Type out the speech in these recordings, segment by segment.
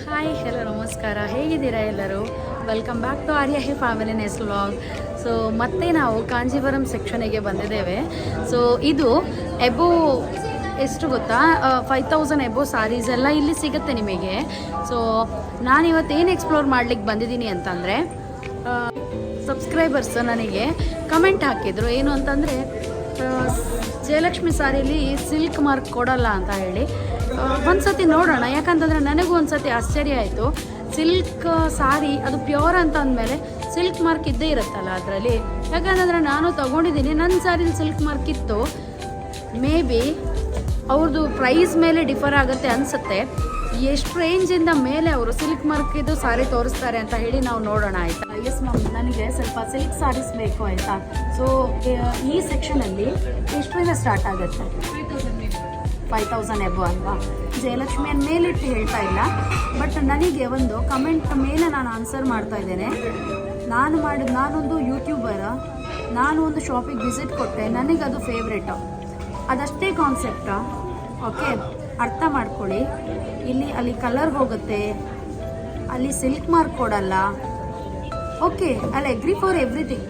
Hi hello ನಮಸ್ಕಾರ. ಹೇಗಿದ್ದೀರಾ ಎಲ್ಲರೂ? Welcome back to Arya hey family Ness vlog so ಮತ್ತೆ ನಾವು ಕಾಂಜೀವರಂ ಸೆಕ್ಷನಿಗೆ ಬಂದಿದ್ದೇವೆ. ಸೊ ಇದು ಎಬೋ ಎಷ್ಟು ಗೊತ್ತಾ? ಫೈವ್ ತೌಸಂಡ್ ಎಬೋ ಸಾರೀಸ್ ಎಲ್ಲ ಇಲ್ಲಿ ಸಿಗುತ್ತೆ ನಿಮಗೆ. ಸೊ ಏನು ಎಕ್ಸ್ಪ್ಲೋರ್ ಮಾಡ್ಲಿಕ್ಕೆ ಬಂದಿದ್ದೀನಿ ಅಂತಂದರೆ ಸಬ್ಸ್ಕ್ರೈಬರ್ಸ್ ನನಗೆ ಕಮೆಂಟ್ ಹಾಕಿದ್ರು. ಏನು ಅಂತಂದರೆ ಜಯಲಕ್ಷ್ಮಿ ಸಾರೀಲಿ ಸಿಲ್ಕ್ ಮಾರ್ಕ್ ಕೊಡಲ್ಲ ಅಂತ ಹೇಳಿ. ಆ, ಒಂದ್ಸತಿ ನೋಡೋಣ. ಯಾಕಂತಂದರೆ ನನಗೂ ಒಂದ್ಸತಿ ಆಶ್ಚರ್ಯ ಆಯಿತು. ಸಿಲ್ಕ್ ಸಾರಿ ಅದು ಪ್ಯೂರ್ ಅಂತ ಅಂದಮೇಲೆ ಸಿಲ್ಕ್ ಮಾರ್ಕ್ ಇದ್ದೇ ಇರುತ್ತಲ್ಲ ಅದರಲ್ಲಿ. ಯಾಕಂತಂದರೆ ನಾನು ತಗೊಂಡಿದ್ದೀನಿ. ನನ್ನ ಸಾರಿನ ಸಿಲ್ಕ್ ಮಾರ್ಕ್ ಇತ್ತು. ಮೇ ಬಿ ಅವ್ರದ್ದು ಪ್ರೈಸ್ ಮೇಲೆ ಡಿಫರ್ ಆಗುತ್ತೆ ಅನಿಸುತ್ತೆ. ಎಷ್ಟು ರೇಂಜಿಂದ ಮೇಲೆ ಅವರು ಸಿಲ್ಕ್ ಮಾರ್ಕ್ ಇದು ಸಾರಿ ತೋರಿಸ್ತಾರೆ ಅಂತ ಹೇಳಿ ನಾವು ನೋಡೋಣ ಆಯಿತಾ? ಎಸ್ ಮ್ಯಾಮ್ ನನಗೆ ಸ್ವಲ್ಪ ಸಿಲ್ಕ್ ಸಾರೀಸ್ ಬೇಕು ಆಯಿತಾ? ಸೊ ಈ ಸೆಕ್ಷನಲ್ಲಿ ಎಷ್ಟರಿಂದ ಸ್ಟಾರ್ಟ್ ಆಗುತ್ತೆ? ಫೈವ್ ತೌಸಂಡ್ ಎಬೋ ಅಲ್ವಾ? ಜಯಲಕ್ಷ್ಮಿಯನ್ನು ಮೇಲಿಟ್ಟು ಹೇಳ್ತಾ ಇಲ್ಲ. ಬಟ್ ನನಗೆ ಒಂದು ಕಮೆಂಟ್ ಮೇಲೆ ನಾನು ಆನ್ಸರ್ ಮಾಡ್ತಾ ಇದ್ದೇನೆ. ನಾನು ಮಾಡಿದ ನಾನೊಂದು ಯೂಟ್ಯೂಬರ್ ನಾನು ಒಂದು ಶಾಪಿಗೆ ವಿಸಿಟ್ ಕೊಟ್ಟೆ. ಅದು ಫೇವ್ರೇಟು ಅದಷ್ಟೇ ಕಾನ್ಸೆಪ್ಟ ಓಕೆ ಅರ್ಥ ಮಾಡ್ಕೊಳ್ಳಿ. ಇಲ್ಲಿ ಅಲ್ಲಿ ಕಲರ್ ಹೋಗುತ್ತೆ. ಅಲ್ಲಿ ಸಿಲ್ಕ್ ಮಾರ್ಕ್ ಕೊಡಲ್ಲ. ಓಕೆ ಅಲ್ಲಿ ಎಗ್ರಿ ಫಾರ್ ಎವ್ರಿಥಿಂಗ್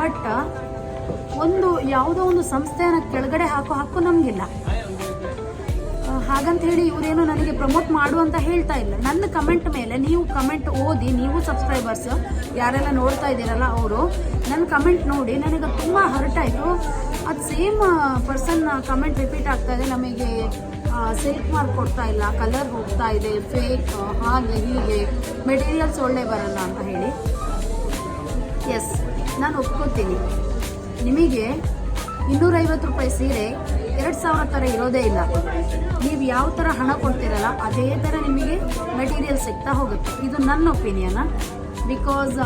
ಬಟ್ ಒಂದು ಯಾವುದೋ ಒಂದು ಸಂಸ್ಥೆಯನ್ನು ಕೆಳಗಡೆ ಹಾಕೋ ಹಕ್ಕು ನಮಗಿಲ್ಲ. ಹಾಗಂತ ಹೇಳಿ ಇವರೇನು ನನಗೆ ಪ್ರಮೋಟ್ ಮಾಡು ಅಂತ ಹೇಳ್ತಾ ಇಲ್ಲ. ನನ್ನ ಕಮೆಂಟ್ ಮೇಲೆ ನೀವು ಕಮೆಂಟ್ ಓದಿ, ನೀವು ಸಬ್ಸ್ಕ್ರೈಬರ್ಸ್ ಯಾರೆಲ್ಲ ನೋಡ್ತಾ ಇದ್ದೀರಲ್ಲ ಅವರು, ನನ್ನ ಕಮೆಂಟ್ ನೋಡಿ ನನಗೆ ತುಂಬ ಹರ್ಟ್ ಆಯಿತು. ಅದು ಸೇಮ್ ಪರ್ಸನ್ ಕಮೆಂಟ್ ರಿಪೀಟ್ ಆಗ್ತಾ ಇದೆ. ನಮಗೆ ಸಿಲ್ಕ್ ಮಾರ್ಕ್ ಕೊಡ್ತಾ ಇಲ್ಲ ಕಲರ್ ಹೋಗ್ತಾ ಇದೆ ಫೇಕ್ ಹಾಗೆ ಹೀಗೆ ಮೆಟೀರಿಯಲ್ಸ್ ಒಳ್ಳೆ ಬರಲ್ಲ ಅಂತ ಹೇಳಿ. ಎಸ್ ನಾನು ಒಪ್ಕೋತೀನಿ. ನಿಮಗೆ ಇನ್ನೂರೈವತ್ತು ರೂಪಾಯಿ ಸೀರೆ ಎರಡು ಸಾವಿರ ಥರ ಇರೋದೇ ಇಲ್ಲ. ನೀವು ಯಾವ ಥರ ಹಣ ಕೊಡ್ತೀರಲ್ಲ ಅದೇ ಥರ ನಿಮಗೆ ಮೆಟೀರಿಯಲ್ ಸಿಗ್ತಾ ಹೋಗುತ್ತೆ. ಇದು ನನ್ನ ಒಪಿನಿಯನ ಬಿಕಾಸ್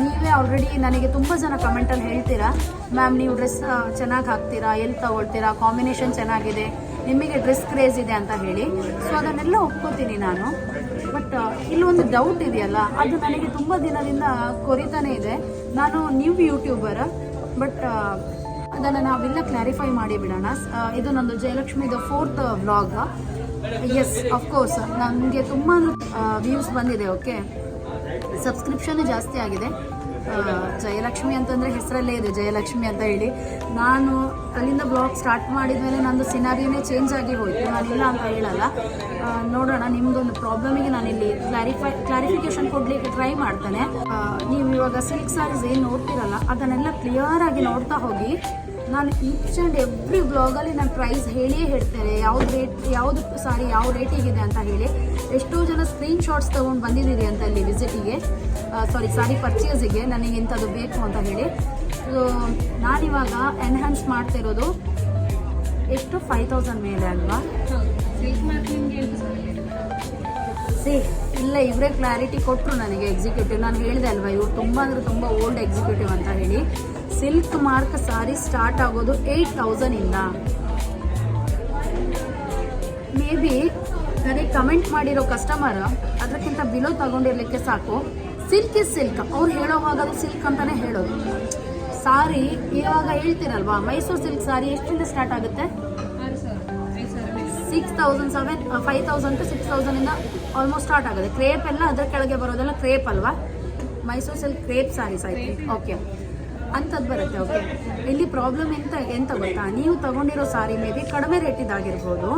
ನೀವೇ ಆಲ್ರೆಡಿ ನನಗೆ ತುಂಬ ಜನ ಕಮೆಂಟಲ್ಲಿ ಹೇಳ್ತೀರಾ ಮ್ಯಾಮ್ ನೀವು ಡ್ರೆಸ್ ಚೆನ್ನಾಗಿ ಹಾಕ್ತೀರಾ, ಎಲ್ಲಿ ತಗೊಳ್ತೀರಾ ಕಾಂಬಿನೇಷನ್ ಚೆನ್ನಾಗಿದೆ, ನಿಮಗೆ ಡ್ರೆಸ್ ಕ್ರೇಜ್ ಇದೆ ಅಂತ ಹೇಳಿ. ಸೊ ಅದನ್ನೆಲ್ಲ ಒಪ್ಕೋತೀನಿ ನಾನು. ಬಟ್ ಇಲ್ಲೊಂದು ಡೌಟ್ ಇದೆಯಲ್ಲ, ಅದು ನನಗೆ ತುಂಬ ದಿನದಿಂದ ಕೊರಿತಾನೆ ಇದೆ. ನಾನು ನ್ಯೂ ಯೂಟ್ಯೂಬರ್ ಬಟ್ ಅದನ್ನು ನಾವೆಲ್ಲ ಕ್ಲಾರಿಫೈ ಮಾಡಿ ಬಿಡೋಣ. ಇದು ನಂದು ಜಯಲಕ್ಷ್ಮಿದು fourth vlog yes of course ನನಗೆ ತುಂಬ ವ್ಯೂಸ್ ಬಂದಿದೆ ಓಕೆ ಸಬ್ಸ್ಕ್ರಿಪ್ಷನ್ ಜಾಸ್ತಿ ಆಗಿದೆ. ಜಯಲಕ್ಷ್ಮಿ ಅಂತಂದರೆ ಹೆಸರಲ್ಲೇ ಇದೆ, ಜಯಲಕ್ಷ್ಮಿ ಅಂತ ಹೇಳಿ. ನಾನು ಅಲ್ಲಿಂದ ಬ್ಲಾಗ್ ಸ್ಟಾರ್ಟ್ ಮಾಡಿದ್ಮೇಲೆ ನಂದು ಸಿನಾರಿಯೋನೇ ಚೇಂಜ್ ಆಗಿ ಹೋಯಿತು. ನಾನಿಲ್ಲ ಅಂತ ಹೇಳಲ್ಲ. ನೋಡೋಣ ನಿಮ್ಮದೊಂದು ಪ್ರಾಬ್ಲಮಿಗೆ ನಾನಿಲ್ಲಿ ಕ್ಲಾರಿಫೈ ಕ್ಲಾರಿಫಿಕೇಷನ್ ಕೊಡಲಿಕ್ಕೆ ಟ್ರೈ ಮಾಡ್ತೇನೆ. ನೀವು ಇವಾಗ ಸಿಲ್ಕ್ ಸಾರೀಸ್ ಏನು ನೋಡ್ತಿರಲ್ಲ, ಅದನ್ನೆಲ್ಲ ಕ್ಲಿಯರ್ ಆಗಿ ನೋಡ್ತಾ ಹೋಗಿ. ನಾನು ಈಚ್ ಆ್ಯಂಡ್ ಎವ್ರಿ ಬ್ಲಾಗಲ್ಲಿ ನಾನು ಪ್ರೈಸ್ ಹೇಳಿಯೇ ಹೇಳ್ತೇನೆ. ಯಾವ್ದು ರೇಟ್ ಯಾವುದು ಸಾರಿ ಯಾವ ರೇಟಿಗಿದೆ ಅಂತ ಹೇಳಿ. ಎಷ್ಟೋ ಜನ ಸ್ಕ್ರೀನ್ ಶಾಟ್ಸ್ ತೊಗೊಂಡು ಬಂದಿದ್ದೀರಿ ಅಂತ ಅಲ್ಲಿ ವಿಸಿಟಿಗೆ ಸಾರಿ ಸಾರಿ ಪರ್ಚೇಸಿಗೆ ನನಗೆ ಇಂಥದ್ದು ಬೇಕು ಅಂತ ಹೇಳಿ. ಸೊ ನಾನಿವಾಗ ಎನ್ಹ್ಯಾನ್ಸ್ ಮಾಡ್ತಿರೋದು ಎಷ್ಟು? ಫೈವ್ ತೌಸಂಡ್ ಮೇಲೆ ಅಲ್ವಾ? ಸಿ, ಇಲ್ಲ, ಇವರೇ ಕ್ಲಾರಿಟಿ ಕೊಟ್ಟರು ನನಗೆ ಎಕ್ಸಿಕ್ಯೂಟಿವ್ ನಾನು ಹೇಳಿದೆ ಅಲ್ವಾ, ಇವರು ತುಂಬ ಅಂದರೆ ತುಂಬ ಓಲ್ಡ್ ಎಕ್ಸಿಕ್ಯೂಟಿವ್ ಅಂತ ಹೇಳಿ. ಸಿಲ್ಕ್ ಮಾರ್ಕ್ ಸಾರಿ ಸ್ಟಾರ್ಟ್ ಆಗೋದು ಏಯ್ಟ್ ತೌಸಂಡಿಂದ ಮೇ ಬಿ ನನಗೆ ಕಮೆಂಟ್ ಮಾಡಿರೋ ಕಸ್ಟಮರ್ ಅದಕ್ಕಿಂತ ಬಿಲೋ ತಗೊಂಡಿರ್ಲಿಕ್ಕೆ ಸಾಕು. ಸಿಲ್ಕ್ ಇಸ್ ಸಿಲ್ಕ್ ಅವ್ರು ಹೇಳೋವಾಗ ಅದು ಸಿಲ್ಕ್ ಅಂತಾನೆ ಹೇಳೋದು. ಸಾರಿ ಇವಾಗ ಹೇಳ್ತೀರಲ್ವಾ ಮೈಸೂರು ಸಿಲ್ಕ್ ಸಾರಿ ಎಷ್ಟಿಂದ ಸ್ಟಾರ್ಟ್ ಆಗುತ್ತೆ? Six thousand seven five thousand to six ತೌಸಂಡಿಂದ almost start ಆಗುತ್ತೆ. ಕ್ರೇಪ್ ಎಲ್ಲ ಅದರ ಕೆಳಗೆ ಬರೋದೆಲ್ಲ ಕ್ರೇಪ್ ಅಲ್ವಾ? ಮೈಸೂರು ಸಿಲ್ಕ್ ಕ್ರೇಪ್ ಸಾರೀಸ್ ಆಯ್ತು. ಓಕೆ ಅಂಥದ್ದು ಬರುತ್ತೆ ಓಕೆ ಇಲ್ಲಿ ಪ್ರಾಬ್ಲಮ್ ಎಂತ ಎಂತ ಗೊತ್ತಾ? ನೀವು ತಗೊಂಡಿರೋ ಸಾರಿ ಮೇ ಬಿ ಕಡಿಮೆ ರೇಟಿದ್ದಾಗಿರ್ಬೋದು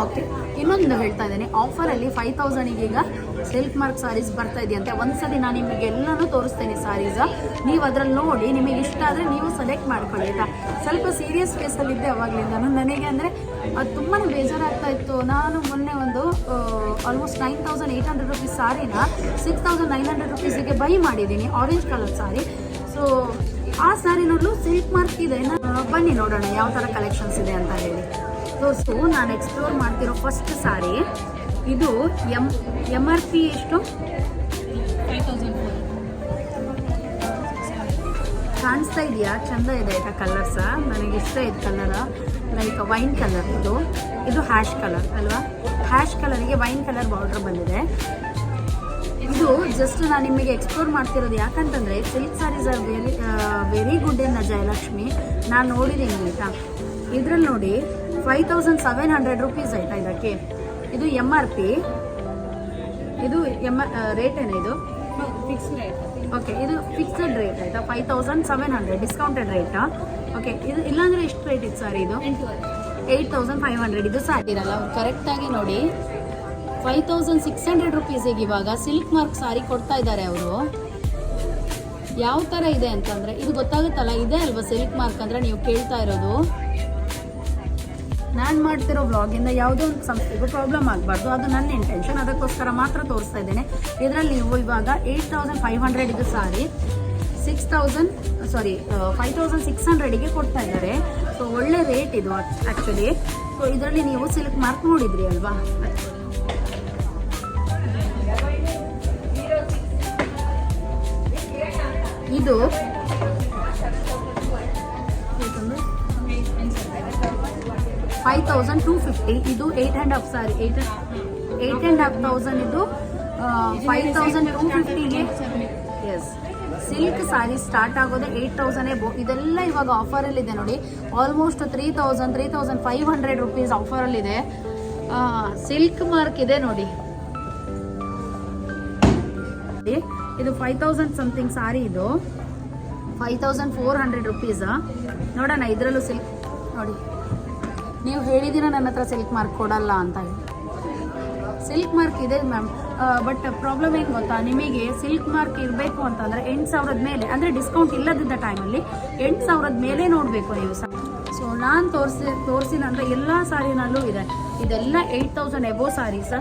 ಓಕೆ ಇನ್ನೊಂದು ಹೇಳ್ತಾ ಇದ್ದೀನಿ ಆಫರಲ್ಲಿ ಫೈವ್ ತೌಸಂಡಿಗೆ ಈಗ ಸಿಲ್ಕ್ ಮಾರ್ಕ್ ಸಾರೀಸ್ ಬರ್ತಾ ಇದೆಯಂತೆ ಒಂದ್ಸಲಿ ನಾನು ನಿಮಗೆಲ್ಲನೂ ತೋರಿಸ್ತೇನೆ ಸಾರೀಸ್ ನೀವು ಅದ್ರಲ್ಲಿ ನೋಡಿ, ನಿಮಗೆ ಇಷ್ಟ ಆದರೆ ನೀವು ಸೆಲೆಕ್ಟ್ ಮಾಡ್ಕೊಳ್ಳಿ, ಆಯ್ತಾ? ಸ್ವಲ್ಪ ಸೀರಿಯಸ್ ಕೇಸಲ್ಲಿದ್ದೆ ಅವಾಗಲಿಂದನೂ. ನನಗೆ ಅಂದರೆ ಅದು ತುಂಬಾ ಬೇಜಾರಾಗ್ತಾ ಇತ್ತು. ನಾನು ಮೊನ್ನೆ ಒಂದು almost nine thousand eight hundred rupees ಸಾರಿನ ಸಿಕ್ಸ್ ತೌಸಂಡ್ ನೈನ್ ಹಂಡ್ರೆಡ್ ರುಪೀಸಿಗೆ ಬೈ ಮಾಡಿದ್ದೀನಿ ಆರೆಂಜ್ ಕಲರ್ ಸಾರಿ ಸೊ ಆ ಸ್ಯಾರಿನಲ್ಲೂ ಸಿಲ್ಕ್ ಮಾರ್ಕ್ ಇದೆ. ಬನ್ನಿ ನೋಡೋಣ, ಯಾವ ಥರ ಕಲೆಕ್ಷನ್ಸ್ ಇದೆ ಅಂತ ಹೇಳಿ. ತೋರಿಸು ನಾನು ಎಕ್ಸ್ಪ್ಲೋರ್ ಮಾಡ್ತಿರೋ ಫಸ್ಟ್ ಸಾರಿ ಇದು ಎಂ ಎಂ ಆರ್ ಪಿ ಎಷ್ಟು? ಕಾಣಿಸ್ತಾ ಇದೆಯಾ? ಚಂದ ಇದೆ ಆಯ್ತಾ ಕಲರ್ಸ ನನಗೆ ಇಷ್ಟ ಇದೆ ಕಲರ್ ಲೈಕ್ ವೈನ್ ಕಲರ್ ಇದು. ಇದು ಹ್ಯಾಶ್ ಕಲರ್ ಅಲ್ವಾ? ಹ್ಯಾಶ್ ಕಲರಿಗೆ ವೈನ್ ಕಲರ್ ಬಾರ್ಡ್ರ್ ಬಂದಿದೆ. ಇದು ಜಸ್ಟ್ ನಾನು ನಿಮಗೆ ಎಕ್ಸ್ಪ್ಲೋರ್ ಮಾಡ್ತಿರೋದು ಯಾಕಂತಂದರೆ silk saris are very very good in Jayalakshmi ನಾನು ನೋಡಿದ್ದೀನಿ, ಆಯಿತಾ? ಇದ್ರಲ್ಲಿ ನೋಡಿ five thousand seven hundred rupees ಆಯ್ತಾ ಇದಕ್ಕೆ? ಇದು ಎಂ ಆರ್ ಪಿ ಇದು ಎಂ ರೇಟ್ ಏನು ಇದು? ಫಿಕ್ಸ್ ರೇಟ್ ಓಕೆ ಇದು ಫಿಕ್ಸ್ಡ್ ರೇಟ್ ಆಯ್ತಾ? Five thousand seven hundred discounted ರೇಟಾ okay ಇದು ಇಲ್ಲಾಂದರೆ ಎಷ್ಟು ರೇಟ್ ಇತ್ತು ಸರ್ ಇದು? ಏಯ್ಟ್ ತೌಸಂಡ್ ಫೈವ್ ಹಂಡ್ರೆಡ್ ಇದು ಸ್ಯಾರಿ ಇರಲ್ಲ ಕರೆಕ್ಟಾಗಿ ನೋಡಿ. ಫೈವ್ ತೌಸಂಡ್ ಸಿಕ್ಸ್ ಹಂಡ್ರೆಡ್ ರುಪೀಸಿಗೆ ಇವಾಗ ಸಿಲ್ಕ್ ಮಾರ್ಕ್ ಸಾರಿ ಕೊಡ್ತಾ ಇದ್ದಾರೆ ಅವರು. ಯಾವ ಥರ ಇದೆ ಅಂತಂದರೆ ಇದು ಗೊತ್ತಾಗುತ್ತಲ್ಲ ಇದೆ ಅಲ್ವಾ ಸಿಲ್ಕ್ ಮಾರ್ಕ್ ಅಂದರೆ ನೀವು ಕೇಳ್ತಾ ಇರೋದು. ನಾನು ಮಾಡ್ತಿರೋ ವ್ಲಾಗಿಂದ ಯಾವುದೋ ಒಂದು ಸಂಸ್ಥೆಗೂ ಪ್ರಾಬ್ಲಮ್ ಆಗಬಾರ್ದು. ಅದು ನನ್ನ ಇಂಟೆನ್ಷನ್ ಅದಕ್ಕೋಸ್ಕರ ಮಾತ್ರ ತೋರಿಸ್ತಾ ಇದ್ದೇನೆ. ಇದರಲ್ಲಿ ನೀವು ಇವಾಗ eight thousand five hundred sari six thousand sari five thousand six ಹಂಡ್ರೆಡಿಗೆ ಕೊಡ್ತಾ ಇದ್ದಾರೆ. ಸೊ ಒಳ್ಳೆ ರೇಟ್ ಇದು ಆ್ಯಕ್ಚುಲಿ ಸೊ ಇದರಲ್ಲಿ ನೀವು ಸಿಲ್ಕ್ ಮಾರ್ಕ್ ನೋಡಿದ್ರಿ ಅಲ್ವಾ? ಇದು ಫೈವ್ ತೌಸಂಡ್ ಟೂ ಫಿಫ್ಟಿ ಇದು eight and half sari eight eight and half thousand ಇದು ಫೈವ್ ತೌಸಂಡ್ ಟೂ ಫಿಫ್ಟಿಗೆ ಎಸ್ ಸಿಲ್ಕ್ ಸಾರಿ ಸ್ಟಾರ್ಟ್ ಆಗೋದೇ ಏಯ್ಟ್ ತೌಸಂಡೇ ಬೋ ಇದೆಲ್ಲ ಇವಾಗ ಆಫರಲ್ಲಿದೆ ನೋಡಿ. Almost three thousand three thousand five hundred rupees ಆಫರಲ್ಲಿದೆ silk mark ಇದೆ ನೋಡಿ. ಇದು ಫೈವ್ ತೌಸಂಡ್ ಸಮಥಿಂಗ್ ಸಾರಿ ಇದು. Five thousand four hundred rupees ನೋಡೋಣ, ಇದರಲ್ಲೂ ಸಿಲ್ಕ್ ನೋಡಿ. ನೀವು ಹೇಳಿದ್ದೀರ ನನ್ನ ಹತ್ರ ಸಿಲ್ಕ್ ಮಾರ್ಕ್ ಕೊಡಲ್ಲ ಅಂತ ಸಿಲ್ಕ್ ಮಾರ್ಕ್ ಇದೆ ಮ್ಯಾಮ್ ಬಟ್ ಪ್ರಾಬ್ಲಮ್ ಏನು ಗೊತ್ತಾ? ನಿಮಗೆ ಸಿಲ್ಕ್ ಮಾರ್ಕ್ ಇರಬೇಕು ಅಂತಂದರೆ ಎಂಟು ಸಾವಿರದ ಮೇಲೆ, ಅಂದರೆ ಡಿಸ್ಕೌಂಟ್ ಇಲ್ಲದಿದ್ದ ಟೈಮಲ್ಲಿ ಎಂಟು ಸಾವಿರದ ಮೇಲೆ ನೋಡಬೇಕು ನೀವು ಸಹ ಸೊ ನಾನು ತೋರಿಸಿ ತೋರಿಸಿದಂಥ ಎಲ್ಲ ಸಾರಿನಲ್ಲೂ ಇದೆ. ಇದೆಲ್ಲ eight thousand above saris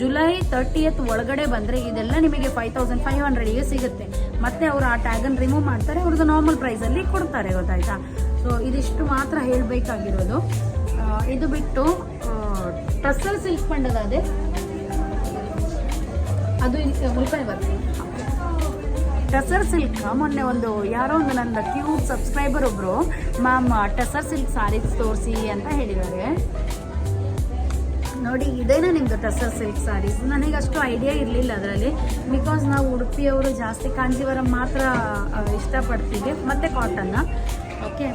July thirtieth ಒಳಗಡೆ ಬಂದರೆ ಇದೆಲ್ಲ ನಿಮಗೆ ಫೈವ್ ತೌಸಂಡ್ ಫೈವ್ ಹಂಡ್ರೆಡಿಗೆ ಸಿಗುತ್ತೆ. ಮತ್ತೆ ಅವರು ಆ ಟ್ಯಾಗನ್ನು ರಿಮೂವ್ ಮಾಡ್ತಾರೆ, ಅವ್ರದ್ದು ನಾರ್ಮಲ್ ಪ್ರೈಸಲ್ಲಿ ಕೊಡ್ತಾರೆ, ಗೊತ್ತಾಯ್ತಾ? ಸೊ ಇದಿಷ್ಟು ಮಾತ್ರ ಹೇಳಬೇಕಾಗಿರೋದು. ಇದು ಬಿಟ್ಟು ಟಸಲ್ ಸಿಲ್ಕ್ ಪಂಡದಾದೆ ಅದು. ಇಲ್ ಮುಲ್ಕಣಿ ಬರ್ತದೆ. ಟಸರ್ ಸಿಲ್ಕ್ ಮೊನ್ನೆ ಒಂದು, ಯಾರೋ ಒಂದು ನನ್ನ ಕ್ಯೂಬ್ ಸಬ್ಸ್ಕ್ರೈಬರ್ ಒಬ್ರು, ಮ್ಯಾಮ್ ಟಸರ್ ಸಿಲ್ಕ್ ಸಾರೀಸ್ ತೋರಿಸಿ ಅಂತ ಹೇಳಿದ್ದಾರೆ. ನೋಡಿ, ಇದೇನಾ ನಿಮ್ದು ಟಸರ್ ಸಿಲ್ಕ್ ಸಾರೀಸ್? ನನಗೆ ಅಷ್ಟು ಐಡಿಯಾ ಇರಲಿಲ್ಲ ಅದರಲ್ಲಿ. ಬಿಕಾಸ್ ನಾವು ಉಡುಪಿಯವರು ಜಾಸ್ತಿ ಕಾಂಜೀವರಂ ಮಾತ್ರ ಇಷ್ಟಪಡ್ತೀವಿ. ಮತ್ತು ಕಾಟನ್ನ ಓಕೆ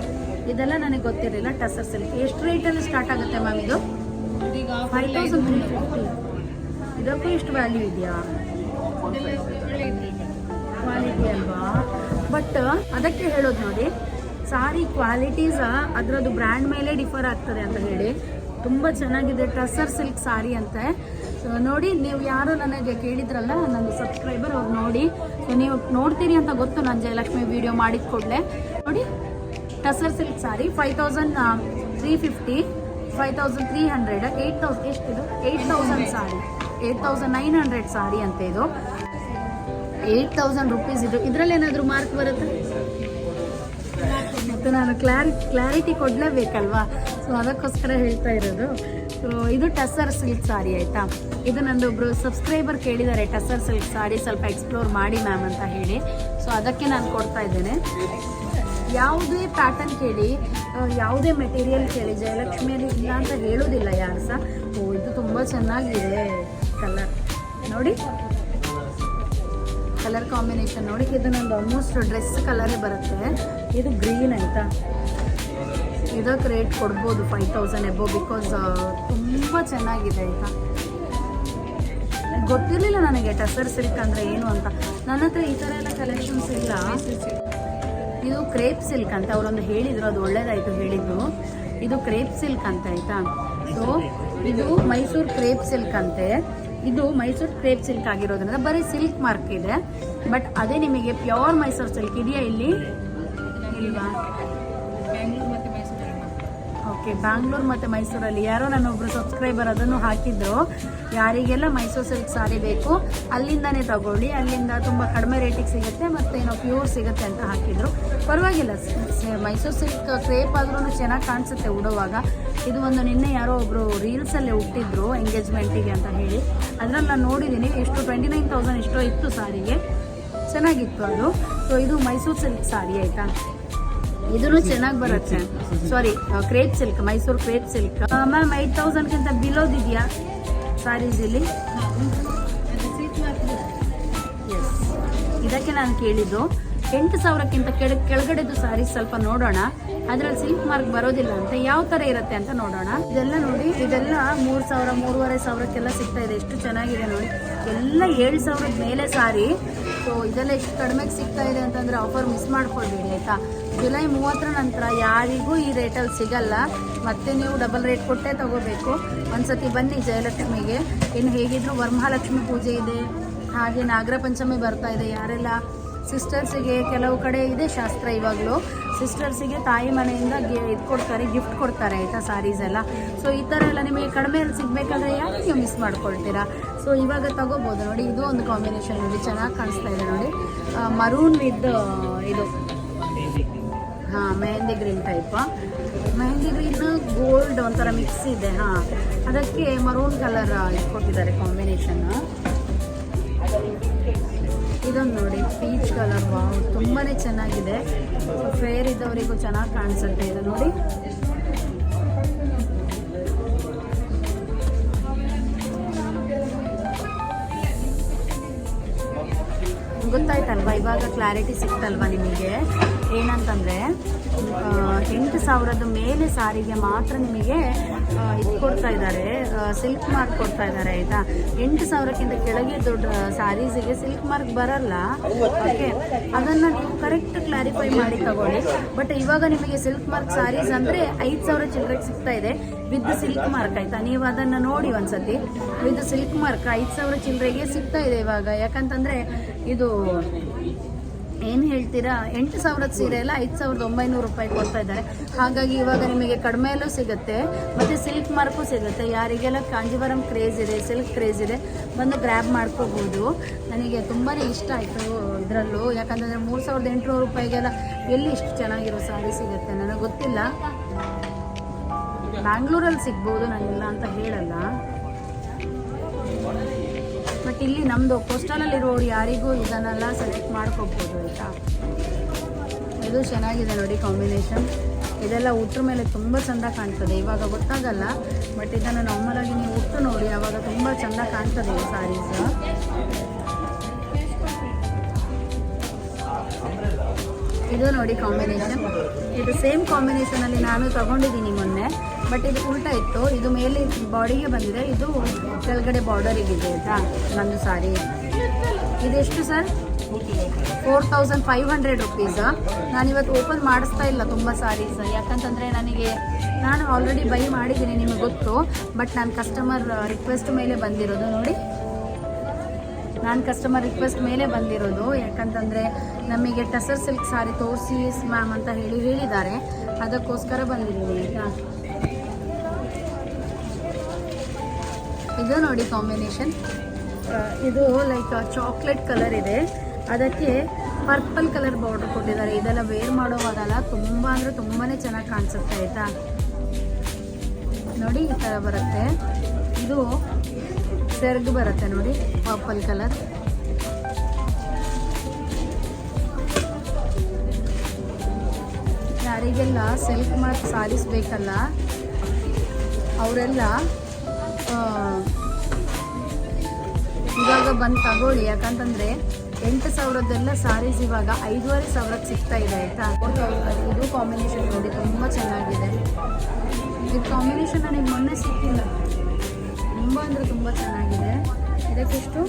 ಇದೆಲ್ಲ ನನಗೆ ಗೊತ್ತಿರಲಿಲ್ಲ ಟಸರ್ ಸಿಲ್ಕ್ ಎಷ್ಟು ರೇಟಲ್ಲಿ ಸ್ಟಾರ್ಟ್ ಆಗುತ್ತೆ ಮ್ಯಾಮ್ ಇದು? ಫೈವ್ ತೌಸಂಡ್ ತ್ರೀ ಫಿಫ್ಟಿ ಇದಕ್ಕೂ ಇಷ್ಟು ವ್ಯಾಲ್ಯೂ ಇದೆಯಾ? ಕ್ವಾಲಿಟಿ ಅಲ್ವಾ? ಬಟ್ ಅದಕ್ಕೆ ಹೇಳೋದು ನೋಡಿ ಸಾರಿ ಕ್ವಾಲಿಟೀಸ ಅದರದ್ದು ಬ್ರ್ಯಾಂಡ್ ಮೇಲೆ ಡಿಫರ್ ಆಗ್ತದೆ ಅಂತ ಹೇಳಿ. ತುಂಬ ಚೆನ್ನಾಗಿದೆ ಟಸರ್ ಸಿಲ್ಕ್ ಸಾರಿ ಅಂತೆ. ನೋಡಿ ನೀವು ಯಾರು ನನಗೆ ಕೇಳಿದ್ರಲ್ಲ ನನ್ನ ಸಬ್ಸ್ಕ್ರೈಬರ್ ಅವ್ರು ನೋಡಿ. ಸೊ ನೀವು ನೋಡ್ತೀರಿ ಅಂತ ಗೊತ್ತು ನಾನು ಜಯಲಕ್ಷ್ಮಿ ವಿಡಿಯೋ ಮಾಡಿದ ಕೂಡಲೇ. ನೋಡಿ tussar silk sari five thousand three fifty five thousand three hundred eight thousand ಎಷ್ಟಿದು eight thousand sari eight thousand nine hundred sari ಅಂತ ಇದು. ಏಯ್ಟ್ ತೌಸಂಡ್ ರುಪೀಸ್ ಇದು. ಇದರಲ್ಲಿ ಏನಾದರೂ ಮಾರ್ಕ್ ಬರುತ್ತೆ? ಮತ್ತು ನಾನು ಕ್ಲಾರಿ ಕ್ಲಾರಿಟಿ ಕೊಡಲೇಬೇಕಲ್ವಾ? ಸೊ ಅದಕ್ಕೋಸ್ಕರ ಹೇಳ್ತಾ ಇರೋದು. ಸೊ ಇದು ಟಸರ್ ಸಿಲ್ಕ್ ಸಾರಿ ಆಯಿತಾ? ಇದು ನನ್ನೊಬ್ಬರು ಸಬ್ಸ್ಕ್ರೈಬರ್ ಕೇಳಿದ್ದಾರೆ ಟಸರ್ ಸಿಲ್ಕ್ ಸಾರಿ ಸ್ವಲ್ಪ ಎಕ್ಸ್ಪ್ಲೋರ್ ಮಾಡಿ ಮ್ಯಾಮ್ ಅಂತ ಹೇಳಿ. ಸೊ ಅದಕ್ಕೆ ನಾನು ಕೊಡ್ತಾ ಇದ್ದೇನೆ. ಯಾವುದೇ ಪ್ಯಾಟರ್ನ್ ಕೇಳಿ ಯಾವುದೇ ಮೆಟೀರಿಯಲ್ ಕೇಳಿ, ಜಯಲಕ್ಷ್ಮಿಯಲ್ಲಿ ಇಲ್ಲ ಅಂತ ಹೇಳೋದಿಲ್ಲ ಯಾರು ಸಹ. ಓ, ಇದು ತುಂಬ ಚೆನ್ನಾಗಿದೆ ಕಲರ್ ನೋಡಿ. ಕಲರ್ ಕಾಂಬಿನೇಷನ್ ನೋಡಿ, ಇದು ನಂದು ಆಲ್ಮೋಸ್ಟ್ ಡ್ರೆಸ್ ಕಲರೇ ಬರುತ್ತೆ. ಇದು ಗ್ರೀನ್ ಆಯಿತಾ? ಇದಕ್ಕೆ ರೇಟ್ ಕೊಡ್ಬೋದು ಫೈವ್ ತೌಸಂಡ್ ಎಬೋ ಬಿಕಾಸ್ ತುಂಬ ಚೆನ್ನಾಗಿದೆ ಆಯಿತಾ? ಗೊತ್ತಿರಲಿಲ್ಲ ನನಗೆ, ಟಸರ್ ಸಿಲ್ಕ್ ಅಂದರೆ ಏನು ಅಂತ. ನನ್ನ ಹತ್ರ ಈ ಥರ ಎಲ್ಲ ಕಲೆಕ್ಷನ್ಸ್ ಇಲ್ಲ. ಇದು ಕ್ರೇಪ್ ಸಿಲ್ಕ್ ಅಂತ ಅವರೊಂದು ಹೇಳಿದ್ರು, ಅದು ಒಳ್ಳೇದಾಯಿತು ಹೇಳಿದ್ರು. ಇದು ಕ್ರೇಪ್ ಸಿಲ್ಕ್ ಅಂತ, ಆಯ್ತಾ? ಸೊ ಇದು ಮೈಸೂರು ಕ್ರೇಪ್ ಸಿಲ್ಕ್ ಅಂತೆ. ಇದು ಮೈಸೂರು ಕ್ರೇಪ್ ಸಿಲ್ಕ್ ಆಗಿರೋದ್ರಿಂದ ಬರೀ ಸಿಲ್ಕ್ ಮಾರ್ಕ್ ಇದೆ. ಬಟ್ ಅದೇ ನಿಮಗೆ ಪ್ಯೂರ್ ಮೈಸೂರು ಸಿಲ್ಕ್ ಇದೆಯಾ ಇಲ್ಲಿ? ಇಲ್ವಾ? ಓಕೆ, ಬ್ಯಾಂಗ್ಳೂರ್ ಮತ್ತು ಮೈಸೂರಲ್ಲಿ ಯಾರೋ ನನ್ನೊಬ್ರು ಸಬ್ಸ್ಕ್ರೈಬರ್ ಅದನ್ನು ಹಾಕಿದ್ರು. ಯಾರಿಗೆಲ್ಲ ಮೈಸೂರು ಸಿಲ್ಕ್ ಸಾರಿ ಬೇಕು, ಅಲ್ಲಿಂದನೇ ತಗೊಳ್ಳಿ. ಅಲ್ಲಿಂದ ತುಂಬ ಕಡಿಮೆ ರೇಟಿಗೆ ಸಿಗುತ್ತೆ ಮತ್ತು ಏನೋ ಪ್ಯೂರ್ ಸಿಗುತ್ತೆ ಅಂತ ಹಾಕಿದ್ರು. ಪರವಾಗಿಲ್ಲ ಮೈಸೂರು ಸಿಲ್ಕ್ ಕ್ರೇಪ್ ಆದ್ರೂ ಚೆನ್ನಾಗಿ ಕಾಣಿಸುತ್ತೆ ಉಡುವಾಗ. ಇದು ಒಂದು ನಿನ್ನೆ ಯಾರೋ ಒಬ್ಬರು ರೀಲ್ಸಲ್ಲೇ ಹುಟ್ಟಿದ್ರು ಎಂಗೇಜ್ಮೆಂಟಿಗೆ ಅಂತ ಹೇಳಿ. ಅದರಲ್ಲಿ ನಾನು ನೋಡಿದ್ದೀನಿ ಎಷ್ಟು ಟ್ವೆಂಟಿ ನೈನ್ ತೌಸಂಡ್ ಎಷ್ಟೋ ಇತ್ತು ಸಾರಿಗೆ ಚೆನ್ನಾಗಿತ್ತು ಅದು. ಸೊ ಇದು ಮೈಸೂರು ಸಿಲ್ಕ್ ಸಾರಿ ಆಯಿತಾ? ಇದನ್ನು ಚೆನ್ನಾಗಿ ಬರುತ್ತೆ. Sari crepe silk Mysuru crepe silk ma'am eight ತೌಸಂಡ್ಗಿಂತ ಬಿಲೋದಿದೆಯಾ ಸಾರೀಸ್ ಇಲ್ಲಿ. ಎಸ್ ಇದಕ್ಕೆ ನಾನು ಕೇಳಿದ್ದು, ಎಂಟು ಸಾವಿರಕ್ಕಿಂತ ಕೆಳ, ಕೆಳಗಡೆದು ಸಾರಿ ಸ್ವಲ್ಪ ನೋಡೋಣ. ಅದ್ರಲ್ಲಿ ಸಿಲ್ಕ್ ಮಾರ್ಕ್ ಬರೋದಿಲ್ಲ ಅಂತ ಯಾವ ತರ ಇರುತ್ತೆ ಅಂತ ನೋಡೋಣ. ಇದೆಲ್ಲ ನೋಡಿ, ಇದೆಲ್ಲ ಮೂರು ಸಾವಿರ, ಮೂರುವರೆ ಸಾವಿರಕ್ಕೆಲ್ಲ ಸಿಗ್ತಾ ಇದೆ. ಎಷ್ಟು ಚೆನ್ನಾಗಿದೆ ನೋಡಿ. ಎಲ್ಲ ಏಳು ಸಾವಿರದ ಮೇಲೆ ಸಾರಿ. ಸೊ ಇದೆಲ್ಲ ಎಷ್ಟು ಕಡಿಮೆಗೆ ಸಿಗ್ತಾ ಇದೆ ಅಂತಂದರೆ ಆಫರ್ ಮಿಸ್ ಮಾಡ್ಕೊಳ್ಬೇಡಿ, ಆಯಿತಾ? ಜುಲೈ ಮೂವತ್ತರ ನಂತರ ಯಾರಿಗೂ ಈ ರೇಟಲ್ಲಿ ಸಿಗಲ್ಲ. ಮತ್ತೆ ನೀವು ಡಬಲ್ ರೇಟ್ ಕೊಟ್ಟೇ ತಗೋಬೇಕು. ಒಂದ್ಸತಿ ಬನ್ನಿ ಜಯಲಕ್ಷ್ಮಿಗೆ. ಇನ್ನು ಹೇಗಿದ್ರು ವರಮಹಾಲಕ್ಷ್ಮಿ ಪೂಜೆ ಇದೆ. ಹಾಗೆ ನಾಗರ ಪಂಚಮಿ ಬರ್ತಾ ಇದೆ. ಯಾರೆಲ್ಲ ಸಿಸ್ಟರ್ಸಿಗೆ ಕೆಲವು ಕಡೆ ಇದೆ ಶಾಸ್ತ್ರ ಇವಾಗಲೂ. ಸಿಸ್ಟರ್ಸಿಗೆ ತಾಯಿ ಮನೆಯಿಂದ ಗಿ- ಇದು ಕೊಡ್ತಾರೆ ಗಿಫ್ಟ್ ಕೊಡ್ತಾರೆ, ಆಯಿತಾ ಸ್ಯಾರೀಸ್ ಎಲ್ಲ. ಸೊ ಈ ಥರ ಎಲ್ಲ ನಿಮಗೆ ಕಡಿಮೆಯಲ್ಲಿ ಸಿಗಬೇಕಾದ್ರೆ ಯಾಕೆ ನೀವು ಮಿಸ್ ಮಾಡ್ಕೊಳ್ತೀರಾ? ಸೊ ಇವಾಗ ತಗೋಬೋದು ನೋಡಿ, ಇದು ಒಂದು ಕಾಂಬಿನೇಷನ್ ನೋಡಿ ಚೆನ್ನಾಗಿ ಕಾಣಿಸ್ತಾ ಇದೆ ನೋಡಿ. ಮರೂನ್ ವಿತ್ ಇದು. ಹಾಂ mehndi green type mehndi green gold ಒಂಥರ ಮಿಕ್ಸ್ ಇದೆ, ಹಾಂ. ಅದಕ್ಕೆ ಮರೂನ್ ಕಲರ್ ಇಟ್ಕೊಟ್ಟಿದ್ದಾರೆ ಕಾಂಬಿನೇಷನ್ ಇದೊಂದು ನೋಡಿ ಪೀಚ್ ಕಲರ್ ತುಂಬಾ ಚೆನ್ನಾಗಿದೆ. ಫೇರ್ ಇದ್ದವರಿಗೂ ಚೆನ್ನಾಗಿ ಕಾಣಿಸುತ್ತೆ ಇದು ನೋಡಿ. ಗೊತ್ತಾಯ್ತಲ್ವಾ? ಇವಾಗ ಕ್ಲಾರಿಟಿ ಸಿಕ್ತಲ್ವಾ ನಿಮಗೆ? ಏನಂತಂದರೆ ಎಂಟು ಸಾವಿರದ ಮೇಲೆ ಸಾರಿಗೆ ಮಾತ್ರ ನಿಮಗೆ ಇದು ಕೊಡ್ತಾ ಇದ್ದಾರೆ. ಸಿಲ್ಕ್ ಮಾರ್ಕ್ ಕೊಡ್ತಾ ಇದ್ದಾರೆ, ಆಯಿತಾ? ಎಂಟು ಸಾವಿರಕ್ಕಿಂತ ಕೆಳಗೆ ದೊಡ್ಡ ಸಾರೀಸಿಗೆ ಸಿಲ್ಕ್ ಮಾರ್ಕ್ ಬರಲ್ಲ. ಓಕೆ? ಅದನ್ನು ನೀವು ಕರೆಕ್ಟ್ ಕ್ಲಾರಿಫೈ ಮಾಡಿ ತಗೊಳ್ಳಿ. ಬಟ್ ಇವಾಗ ನಿಮಗೆ ಸಿಲ್ಕ್ ಮಾರ್ಕ್ ಸಾರೀಸ್ ಅಂದರೆ ಐದು ಸಾವಿರ ಚಿಲ್ಲರೆಗೆ ಸಿಗ್ತಾ ಇದೆ. ವಿತ್ ಸಿಲ್ಕ್ ಮಾರ್ಕ್, ಆಯಿತಾ? ನೀವು ಅದನ್ನು ನೋಡಿ ಒಂದ್ಸತಿ. ವಿತ್ ಸಿಲ್ಕ್ ಮಾರ್ಕ್ ಐದು ಸಾವಿರ ಚಿಲ್ಲರೆಗೆ ಸಿಗ್ತಾ ಇದೆ ಇವಾಗ. ಯಾಕಂತಂದರೆ ಇದು ಏನು ಹೇಳ್ತೀರಾ? ಎಂಟು ಸಾವಿರದ ಸೀರೆ ಎಲ್ಲ ಐದು ಸಾವಿರದ ಒಂಬೈನೂರು ರೂಪಾಯಿ ಕೊಡ್ತಾ ಇದ್ದಾರೆ. ಹಾಗಾಗಿ ಇವಾಗ ನಿಮಗೆ ಕಡಿಮೆಯಲ್ಲೂ ಸಿಗುತ್ತೆ. ಮತ್ತು ಸಿಲ್ಕ್ ಮಾರ್ಕು ಸಿಗುತ್ತೆ. ಯಾರಿಗೆಲ್ಲ ಕಾಂಜಿವರಂ ಕ್ರೇಜ್ ಇದೆ, ಸಿಲ್ಕ್ ಕ್ರೇಜ್ ಇದೆ, ಬಂದು ಗ್ರ್ಯಾಬ್ ಮಾಡ್ಕೋಬೋದು. ನನಗೆ ತುಂಬಾ ಇಷ್ಟ ಆಯಿತು ಇದರಲ್ಲೂ. ಯಾಕಂತಂದರೆ ಮೂರು ಸಾವಿರದ ಎಂಟುನೂರು ರೂಪಾಯಿಗೆಲ್ಲ ಎಲ್ಲಿ ಇಷ್ಟು ಚೆನ್ನಾಗಿರೋ ಸಾರಿ ಸಿಗುತ್ತೆ ನನಗೆ ಗೊತ್ತಿಲ್ಲ. ಬ್ಯಾಂಗ್ಳೂರಲ್ಲಿ ಸಿಗ್ಬೋದು ನಾನಿಲ್ಲ ಅಂತ ಹೇಳಲ್ಲ. ಬಟ್ ಇಲ್ಲಿ ನಮ್ಮದು ಕೋಸ್ಟಲಲ್ಲಿರೋರು ಯಾರಿಗೂ ಇದನ್ನೆಲ್ಲ ಸೆಲೆಕ್ಟ್ ಮಾಡ್ಕೋಬೋದು ಆಯಿತಾ? ಇದು ಚೆನ್ನಾಗಿದೆ ನೋಡಿ ಕಾಂಬಿನೇಷನ್. ಇದೆಲ್ಲ ಉಟ್ರ ಮೇಲೆ ತುಂಬ ಚೆಂದ ಕಾಣ್ತದೆ, ಇವಾಗ ಗೊತ್ತಾಗಲ್ಲ, ಬಟ್ ಇದನ್ನು ನಾರ್ಮಲಾಗಿ ನೀವು ಉಟ್ಟು ನೋಡಿ, ಅವಾಗ ತುಂಬ ಚೆಂದ ಕಾಣ್ತದೆ ಈ ಸಾರೀಸ್ ಇದು ನೋಡಿ ಕಾಂಬಿನೇಷನ್. ಇದು ಸೇಮ್ ಕಾಂಬಿನೇಷನಲ್ಲಿ ನಾನು ತಗೊಂಡಿದ್ದೀನಿ ಬಟ್ ಇದು ಉಲ್ಟಾ ಇತ್ತು. ಇದು ಮೇಲೆ ಬಾಡಿಗೆ ಬಂದಿದೆ. ಇದು ಕೆಳಗಡೆ ಬಾರ್ಡರಿಗೆ ಇದೆ ಆಯಿತಾ ನಂದು ಸಾರಿ. ಇದೆಷ್ಟು sir? Four thousand five hundred rupees ನಾನಿವತ್ತು ಓಪನ್ ಮಾಡಿಸ್ತಾ ಇಲ್ಲ ತುಂಬ ಸಾರೀಸ್. ಯಾಕಂತಂದರೆ ನನಗೆ ನಾನು ಆಲ್ರೆಡಿ ಬೈ ಮಾಡಿದ್ದೀನಿ ನಿಮಗೆ ಗೊತ್ತು. ಬಟ್ ನಾನು ಕಸ್ಟಮರ್ ರಿಕ್ವೆಸ್ಟ್ ಮೇಲೆ ಬಂದಿರೋದು. ನೋಡಿ. ನಾನು ಕಸ್ಟಮರ್ ರಿಕ್ವೆಸ್ಟ್ ಮೇಲೆ ಬಂದಿರೋದು. ಯಾಕಂತಂದರೆ ನಮಗೆ ಟಸರ್ ಸಿಲ್ಕ್ ಸಾರಿ ತೋರಿಸಿ ಮ್ಯಾಮ್ ಅಂತ ಹೇಳಿ ಹೇಳಿದ್ದಾರೆ. ಅದಕ್ಕೋಸ್ಕರ ಬಂದಿದ್ದೀನಿ ಆಯಿತಾ ಇದು ನೋಡಿ ಕಾಂಬಿನೇಷನ್. ಇದು ಲೈಕ್ ಚಾಕ್ಲೇಟ್ ಕಲರ್ ಇದೆ. ಅದಕ್ಕೆ ಪರ್ಪಲ್ ಕಲರ್ ಬಾರ್ಡರ್ ಕೊಟ್ಟಿದ್ದಾರೆ. ಇದೆಲ್ಲ ವೇರ್ ಮಾಡೋವಾಗಲ್ಲ ತುಂಬ ಅಂದರೆ ತುಂಬಾ ಚೆನ್ನಾಗಿ ಕಾಣಿಸುತ್ತೆ, ಆಯಿತಾ? ನೋಡಿ, ಈ ಥರ ಬರುತ್ತೆ. ಇದು ಸೆರ್ಗ್ ಬರುತ್ತೆ ನೋಡಿ, ಪರ್ಪಲ್ ಕಲರ್. ಯಾರಿಗೆಲ್ಲ ಸಿಲ್ಕ್ ಮಾರ್ಕ್ ಸಾರಿಸ್ಬೇಕಲ್ಲ ಅವರೆಲ್ಲ ಇವಾಗ ಬಂದು ತಗೊಳ್ಳಿ, ಯಾಕಂತಂದರೆ ಎಂಟು ಸಾವಿರದ್ದೆಲ್ಲ ಸಾರೀಸ್ ಇವಾಗ ಐದೂವರೆ ಸಾವಿರಕ್ಕೆ ಸಿಗ್ತಾ ಇದೆ, ಆಯಿತಾ? ಇದು ಕಾಂಬಿನೇಷನ್ ನೋಡಿ, ತುಂಬ ಚೆನ್ನಾಗಿದೆ. ಇದು ಕಾಂಬಿನೇಷನ್ ನನಗೆ ಮೊನ್ನೆ ಸಿಕ್ಕಿಲ್ಲ. ತುಂಬ ಅಂದರೆ ತುಂಬ ಚೆನ್ನಾಗಿದೆ. ಇದಕ್ಕೆಷ್ಟು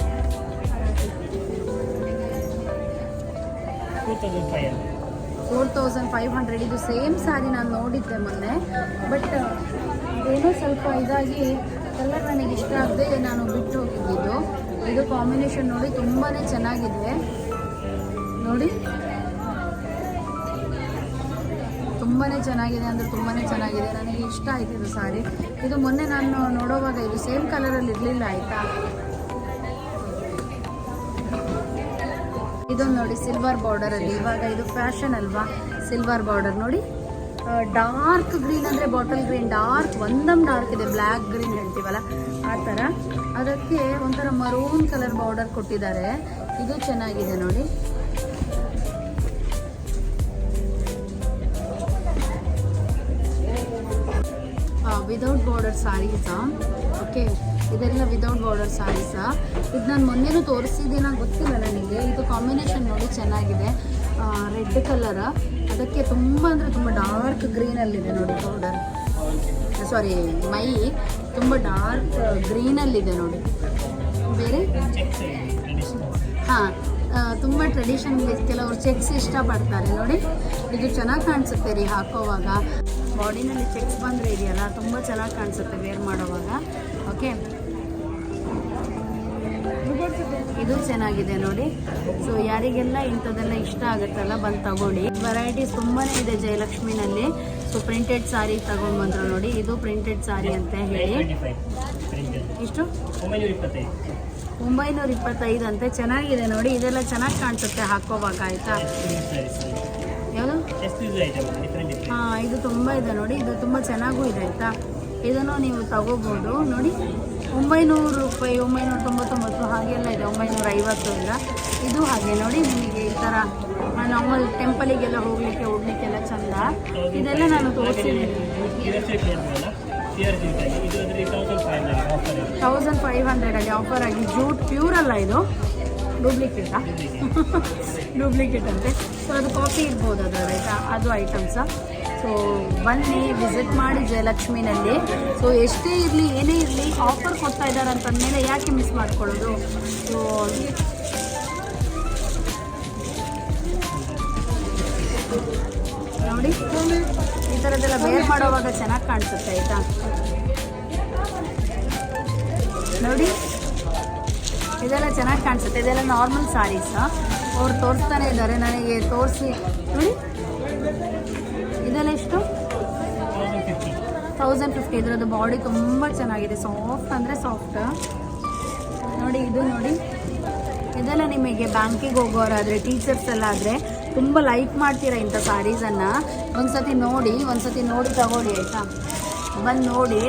ಫೋರ್ ತೌಸಂಡ್ ಫೈವ್ ಹಂಡ್ರೆಡ್. ಇದು ಸೇಮ್ ಸ್ಯಾರಿ ನಾನು ನೋಡಿದ್ದೆ ಮೊನ್ನೆ, ಬಟ್, ಏನೋ ಸ್ವಲ್ಪ ಇದಾಗಿ ಕಲರ್ ನನಗೆ ಇಷ್ಟ ಆಗದೆ ನಾನು ಬಿಟ್ಟು ಹೋಗಿದ್ದು. ಇದು ಕಾಂಬಿನೇಷನ್ ನೋಡಿ ತುಂಬಾ ಚೆನ್ನಾಗಿದೆ. ನೋಡಿ. ತುಂಬಾ ಚೆನ್ನಾಗಿದೆ ಅಂದರೆ ತುಂಬಾ ಚೆನ್ನಾಗಿದೆ. ನನಗೆ ಇಷ್ಟ ಆಯಿತು ಇದು ಸಾರಿ. ಇದು ಮೊನ್ನೆ ನಾನು ನೋಡೋವಾಗ ಇದು ಸೇಮ್ ಕಲರಲ್ಲಿ ಇರಲಿಲ್ಲ, ಆಯಿತಾ? ಇದೊಂದು ನೋಡಿ ಸಿಲ್ವರ್ ಬಾರ್ಡರಲ್ಲಿ ಇವಾಗ ಇದು ಫ್ಯಾಷನ್ ಅಲ್ವಾ? ಸಿಲ್ವರ್ ಬಾರ್ಡರ್ ನೋಡಿ. ಡಾರ್ಕ್ ಗ್ರೀನ್ ಅಂದರೆ ಬಾಟಲ್ ಗ್ರೀನ್ ಡಾರ್ಕ್ ಒಂದಮ್ ಡಾರ್ಕ್ ಇದೆ ಬ್ಲ್ಯಾಕ್ ಗ್ರೀನ್ ಹೇಳ್ತೀವಲ್ಲ, ಆ ಥರ ಅದಕ್ಕೆ ಒಂಥರ ಮರೂನ್ ಕಲರ್ ಬಾರ್ಡರ್ ಕೊಟ್ಟಿದ್ದಾರೆ. ಇದು ಚೆನ್ನಾಗಿದೆ ನೋಡಿ. ವಿದೌಟ್ ಬಾರ್ಡರ್ ಸಾರೀಸಾ ಓಕೆ ಇದೆಲ್ಲ ವಿದೌಟ್ ಬಾರ್ಡರ್ ಸಾರೀಸಾ ಇದು ನಾನು ಮೊನ್ನೆನೂ ತೋರಿಸಿದ್ದೀನ ಗೊತ್ತಿಲ್ಲ ನನಗೆ. ಇದು ಕಾಂಬಿನೇಷನ್ ನೋಡಿ ಚೆನ್ನಾಗಿದೆ. ರೆಡ್ ಕಲರ್ ಅದಕ್ಕೆ ತುಂಬ ಅಂದರೆ ತುಂಬ ಡಾರ್ಕ್ ಗ್ರೀನಲ್ಲಿದೆ ನೋಡಿ ಪೌಡರ್ ಸಾರಿ ಮೈ ತುಂಬ ಡಾರ್ಕ್ ಗ್ರೀನಲ್ಲಿದೆ ನೋಡಿ. ಬೇರೆ? ಹಾಂ ತುಂಬ ಟ್ರೆಡಿಷನ್ ಕೆಲವರು ಚೆಕ್ಸ್ ಇಷ್ಟಪಡ್ತಾರೆ ನೋಡಿ. ಇದು ಚೆನ್ನಾಗಿ ಕಾಣಿಸುತ್ತೆ ರೀ ಹಾಕೋವಾಗ. ಬಾಡಿನಲ್ಲಿ ಚೆಕ್ಸ್ ಬಂದರೆ ಇದೆಯಲ್ಲ, ತುಂಬ ಚೆನ್ನಾಗಿ ಕಾಣಿಸುತ್ತೆ ವೇರ್ ಮಾಡೋವಾಗ. ಓಕೆ ಇದು ಚೆನ್ನಾಗಿದೆ ನೋಡಿ. ಸೊ ಯಾರಿಗೆಲ್ಲ ಇಂಥದ್ದೆಲ್ಲ ಇಷ್ಟ ಆಗುತ್ತಲ್ಲ, ಬಂದು ತಗೊಳ್ಳಿ. ವೆರೈಟೀಸ್ ತುಂಬಾ ಇದೆ ಜಯಲಕ್ಷ್ಮಿನಲ್ಲಿ. ಸೊ ಪ್ರಿಂಟೆಡ್ ಸಾರಿ ತಗೊಂಡ್ ಬಂದ್ರು ನೋಡಿ. ಇದು ಪ್ರಿಂಟೆಡ್ ಸಾರಿ ಅಂತ ಹೇಳಿ. ಇಷ್ಟು? ಒಂಬೈನೂರ ಇಪ್ಪತ್ತೈದು ಅಂತೆ. ಚೆನ್ನಾಗಿದೆ ನೋಡಿ. ಇದೆಲ್ಲ ಚೆನ್ನಾಗಿ ಕಾಣಿಸುತ್ತೆ ಹಾಕೋವಾಗ, ಆಯ್ತಾ? ಯಾವುದು? ಎಷ್ಟು ಹಾಂ, ಇದು ತುಂಬ ಇದೆ ನೋಡಿ. ಇದು ತುಂಬ ಚೆನ್ನಾಗೂ ಇದೆ, ಆಯಿತಾ? ಇದನ್ನು ನೀವು ತಗೋಬೋದು. ನೋಡಿ. ಒಂಬೈನೂರು ರೂಪಾಯಿ, ಒಂಬೈನೂರ ತೊಂಬತ್ತೊಂಬತ್ತು ಹಾಗೆಲ್ಲ ಇದೆ. ಒಂಬೈನೂರ ಐವತ್ತು ಇಲ್ಲ ಇದು ಹಾಗೆ ನೋಡಿ, ನಿಮಗೆ ಈ ಥರ ನಾರ್ಮಲ್ ಟೆಂಪಲಿಗೆಲ್ಲ ಹೋಗಲಿಕ್ಕೆ, ಉಡ್ಲಿಕ್ಕೆಲ್ಲ ಚಂದ. ಇದೆಲ್ಲ ನಾನು ತೋರಿಸಿದ್ದೀನಿ. ತೌಸಂಡ್ ಫೈವ್ ಹಂಡ್ರೆಡಲ್ಲಿ ಆಫರ್ ಆಗಿ ಜೂಟ್ ಪ್ಯೂರ್ ಅಲ್ಲ ಇದು. ಡೂಪ್ಲಿಕೇಟಾ ಡೂಪ್ಲಿಕೇಟ್ ಅಂತೆ. ಸೊ ಅದು ಕಾಫಿ ಇರ್ಬೋದು ಅದರ ಆಯಿತಾ? ಅದು ಐಟಮ್ಸ ಸೊ ಬನ್ನಿ ವಿಸಿಟ್ ಮಾಡಿ ಜಯಲಕ್ಷ್ಮಿನಲ್ಲಿ. ಸೊ ಎಷ್ಟೇ ಇರಲಿ, ಏನೇ ಇರಲಿ ಆಫರ್ ಕೊಡ್ತಾ ಇದ್ದಾರೆ ಅಂತಂದಮೇಲೆ ಯಾಕೆ ಮಿಸ್ ಮಾಡ್ಕೊಳ್ಳೋದು? ಸೊ ನೋಡಿ, ಈ ಥರದ್ದೆಲ್ಲ ವೇರ್ ಮಾಡೋವಾಗ ಚೆನ್ನಾಗಿ ಕಾಣಿಸುತ್ತೆ, ಆಯಿತಾ? ನೋಡಿ, ಇದೆಲ್ಲ ಚೆನ್ನಾಗಿ ಕಾಣಿಸುತ್ತೆ. ಇದೆಲ್ಲ ನಾರ್ಮಲ್ ಸ್ಯಾರೀಸಾ ಅವ್ರು ತೋರಿಸ್ತಾನೆ ಇದ್ದಾರೆ, ನನಗೆ ತೋರಿಸಿ, ನೋಡಿ. ಇದೆಲ್ಲ ಎಷ್ಟು? ತೌಸಂಡ್ ಫಿಫ್ಟಿ ಇದರದ್ದು ಬಾಡಿ ತುಂಬ ಚೆನ್ನಾಗಿದೆ. ಸಾಫ್ಟ್ ಅಂದರೆ ಸಾಫ್ಟ್ ನೋಡಿ, ಇದು ನೋಡಿ. ಇದೆಲ್ಲ ನಿಮಗೆ ಬ್ಯಾಂಕಿಗೆ ಹೋಗೋರಾದರೆ ಟೀಚರ್ಸ್ ಎಲ್ಲ ಆದರೆ ತುಂಬ ಲೈಕ್ ಮಾಡ್ತೀರಾ ಇಂಥ ಸ್ಯಾರೀಸನ್ನು ಒಂದ್ಸತಿ ನೋಡಿ ಒಂದ್ಸತಿ ನೋಡಿ ತಗೊಳ್ಳಿ, ಆಯಿತಾ? ಬಂದು ನೋಡಿ.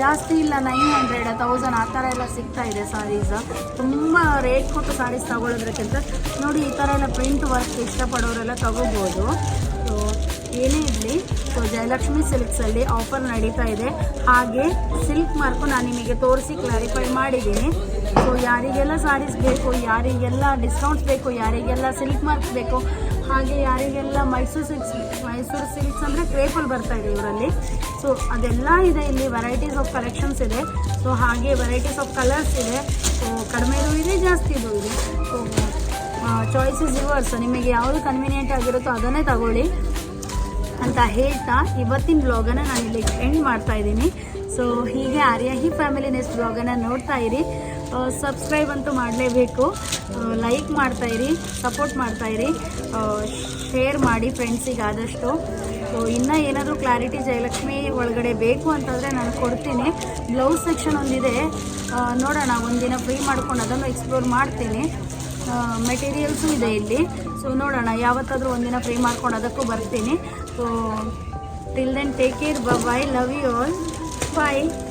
ಜಾಸ್ತಿ ಇಲ್ಲ ನೈನ್ ಹಂಡ್ರೆಡ್ ತೌಸಂಡ್ ಆ ಥರ ಎಲ್ಲ ಸಿಗ್ತಾ ಇದೆ ಸಾರೀಸ್ ತುಂಬ ರೇಟ್ ಕೊಟ್ಟು ಸಾರೀಸ್ ತಗೊಳ್ಳೋದ್ರಕ್ಕಿಂತ ನೋಡಿ, ಈ ಥರ ಎಲ್ಲ ಪ್ರಿಂಟ್ ವರ್ಕ್ ಇಷ್ಟಪಡೋರೆಲ್ಲ ತಗೋಬೋದು ಏನೇ ಇರಲಿ, ಸೊ ಜಯಲಕ್ಷ್ಮಿ ಸಿಲ್ಕ್ಸಲ್ಲಿ ಆಫರ್ ನಡೀತಾ ಇದೆ. ಹಾಗೆ ಸಿಲ್ಕ್ ಮಾರ್ಕು ನಾನು ನಿಮಗೆ ತೋರಿಸಿ ಕ್ಲಾರಿಫೈ ಮಾಡಿದ್ದೀನಿ. ಸೊ ಯಾರಿಗೆಲ್ಲ ಸಾರೀಸ್ ಬೇಕು, ಯಾರಿಗೆಲ್ಲ ಡಿಸ್ಕೌಂಟ್ಸ್ ಬೇಕು, ಯಾರಿಗೆಲ್ಲ ಸಿಲ್ಕ್ ಮಾರ್ಕ್ಸ್ ಬೇಕು, ಹಾಗೆ ಯಾರಿಗೆಲ್ಲ ಮೈಸೂರು ಸಿಲ್ಕ್ಸ್ ಮೈಸೂರು ಸಿಲ್ಕ್ಸ್ ಅಂದರೆ ಕ್ರೇಪಲ್ ಬರ್ತಾ ಇದೆ ಇವರಲ್ಲಿ. ಸೊ ಅದೆಲ್ಲ ಇದೆ ಇಲ್ಲಿ ವೆರೈಟೀಸ್ ಆಫ್ ಕಲೆಕ್ಷನ್ಸ್ ಇದೆ. ಸೊ ಹಾಗೆ ವೆರೈಟೀಸ್ ಆಫ್ ಕಲರ್ಸ್ ಇದೆ. ಸೊ ಕಡಿಮೆದು ಇದೆ ಜಾಸ್ತಿದು ಇದೆ ಸೊ ಚಾಯ್ಸಸ್ ಯುವರ್ಸ್ ನಿಮಗೆ ಯಾವುದು ಕನ್ವೀನಿಯೆಂಟ್ ಆಗಿರುತ್ತೋ ಅದನ್ನೇ ತಗೊಳ್ಳಿ. ಅಂತ ಹೇಳ್ತಾ ಇವತ್ತಿನ ಬ್ಲಾಗನ್ನು ನಾನು ಇಲ್ಲಿ ಎಂಡ್ ಮಾಡ್ತಾ ಇದ್ದೀನಿ. ಸೊ ಹೀಗೆ ಆರ್ಯ ಹಿ ಫ್ಯಾಮಿಲಿ ನೆಕ್ಸ್ಟ್ ಬ್ಲಾಗನ್ನು ನೋಡ್ತಾ ಇರಿ. ಸಬ್ಸ್ಕ್ರೈಬ್ ಅಂತೂ ಮಾಡಲೇಬೇಕು. ಲೈಕ್ ಮಾಡ್ತಾ ಇರಿ ಸಪೋರ್ಟ್ ಮಾಡ್ತಾ ಇರಿ. ಶೇರ್ ಮಾಡಿ ಫ್ರೆಂಡ್ಸಿಗೆ ಆದಷ್ಟು. ಸೊ ಇನ್ನೂ ಏನಾದರೂ ಕ್ಲಾರಿಟಿ ಜಯಲಕ್ಷ್ಮಿ ಒಳಗಡೆ ಬೇಕು ಅಂತಂದರೆ ನಾನು ಕೊಡ್ತೀನಿ. ಬ್ಲೌಸ್ ಸೆಕ್ಷನ್ ಒಂದಿದೆ. ನೋಡೋಣ, ಒಂದಿನ ಫ್ರೀ ಮಾಡ್ಕೊಂಡು ಅದನ್ನು ಎಕ್ಸ್ಪ್ಲೋರ್ ಮಾಡ್ತೀನಿ. ಮೆಟೀರಿಯಲ್ಸು ಇದೆ ಇಲ್ಲಿ. ಸೊ ನೋಡೋಣ, ಯಾವತ್ತಾದರೂ ಒಂದಿನ ಫ್ರೀ ಮಾಡ್ಕೊಂಡು ಅದಕ್ಕೂ ಬರ್ತೀನಿ. So till then take care. Bye bye. Love you all. Bye.